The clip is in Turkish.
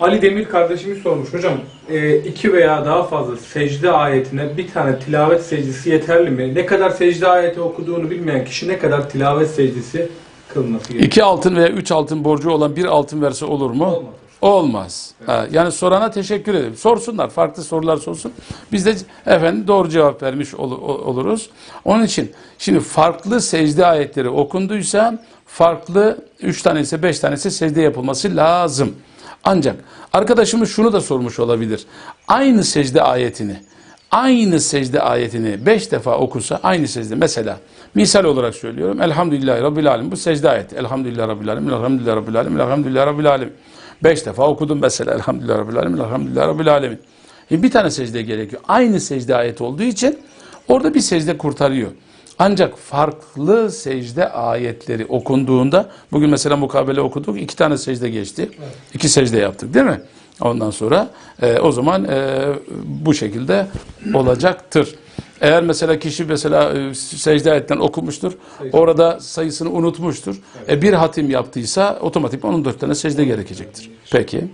Ali Demir kardeşimiz sormuş hocam e, iki veya daha fazla secde ayetine bir tane tilavet secdesi yeterli mi? Ne kadar secde ayeti okuduğunu bilmeyen kişi ne kadar tilavet secdesi kılması gerekiyor? İki altın veya üç altın borcu olan bir altın verse olur mu? Olmaz. Olmaz. Ha, yani sorana teşekkür ederim. Sorsunlar, farklı sorular sorsun. Biz de efendim doğru cevap vermiş ol- oluruz. Onun için şimdi farklı secde ayetleri okunduysa farklı üç tanesi, beş tanesi secde yapılması lazım. Ancak arkadaşımız şunu da sormuş olabilir. Aynı secde ayetini, aynı secde ayetini beş defa okusa aynı secde. Mesela misal olarak söylüyorum. Elhamdülillahi Rabbil Alemin. Bu secde ayeti. Elhamdülillahi Rabbil Alemin. Elhamdülillahi Rabbil Alemin. Elhamdülillahi Rabbil Alemin. Beş defa okudum mesela. Elhamdülillahi Rabbil Alemin. Elhamdülillahi Rabbil Alemin. Şimdi bir tane secde gerekiyor. Aynı secde ayeti olduğu için orada bir secde kurtarıyor. Ancak farklı secde ayetleri okunduğunda, bugün mesela mukabele okuduk, iki tane secde geçti. İki secde yaptık değil mi? Ondan sonra e, o zaman e, bu şekilde olacaktır. Eğer mesela kişi mesela e, secde ayetten okumuştur, orada sayısını unutmuştur. E, bir hatim yaptıysa otomatik 14 tane secde gerekecektir. Peki.